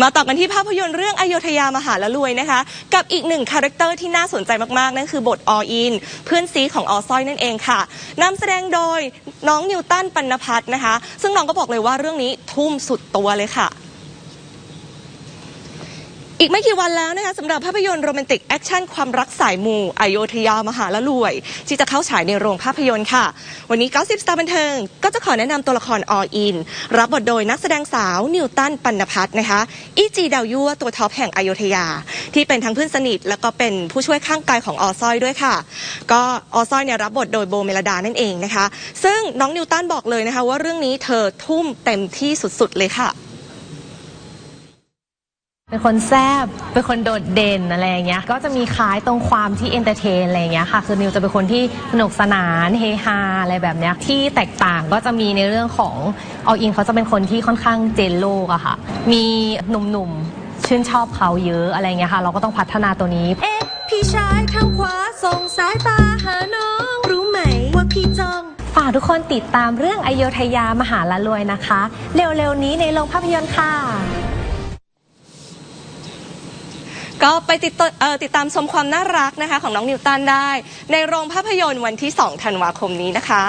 มาต่อกันที่ภาพยนตร์เรื่องอโยธยามหาละรวยนะคะ กับอีกหนึ่งคาแรคเตอร์ที่น่าสนใจมากๆ นั่นคือบทออิน เพื่อนซีของออซ้อยนั่นเองค่ะนำแสดงโดยน้องนิวตันปันพัฒนนะคะ ซึ่งน้องก็บอกเลยว่าเรื่องนี้ทุ่มสุดตัวเลยค่ะ อีกไม่กี่วันแล้วนะคะสำหรับภาพยนตร์โรแมนติกแอคชั่นความรักสายมูอโยธยามหาละรวย ที่จะเข้าฉายในโรงภาพยนตร์ค่ะ วันนี้ 90 สตาร์บันเทิง ก็จะขอแนะนำตัวละครออิน รับบทโดยนักแสดงสาวนิวตันปัณพัฒน์นะคะ อีจีดาวยั่วตัวท็อปแห่งอโยธยา ที่เป็นทั้งเพื่อนสนิท แล้วก็เป็นผู้ช่วยข้างกายของออซอยด้วยค่ะ ก็ออซอยเนี่ยรับบทโดยโบเมลดานั่นเองนะคะ ซึ่งน้องนิวตันบอกเลยนะคะว่าเรื่องนี้เธอทุ่มเต็มที่สุดๆเลยค่ะ เป็นคนแซบเป็นคนโดดเด่นอะไรอย่างเงี้ย ก็จะมีคล้ายตรงความที่เอนเตอร์เทนอะไรอย่างเงี้ยค่ะ คือนิวจะเป็นคนที่สนุกสนานเฮฮาอะไรแบบเนี้ย ที่แตกต่างก็จะมีในเรื่องของอออินเขาจะเป็นคนที่ค่อนข้างเจนโลกอะค่ะ มีหนุ่มๆชื่นชอบเขาเยอะอะไรอย่างเงี้ยค่ะ เราก็ต้องพัฒนาตัวนี้ เอ๊ะ พี่ชายทางขวาส่งสายตาหาน้องรู้ไหมว่าพี่จ้องฝากทุกคนติดตามเรื่องอโยธยามหาละรวยนะคะ เร็วๆนี้ในโรงภาพยนตร์ค่ะ ก็ไปติดตเอ่อติดตามชมความน่ารักนะคะ ของน้องนิวตันได้ ในโรงภาพยนตร์วันที่ 2 ธันวาคมนี้นะคะ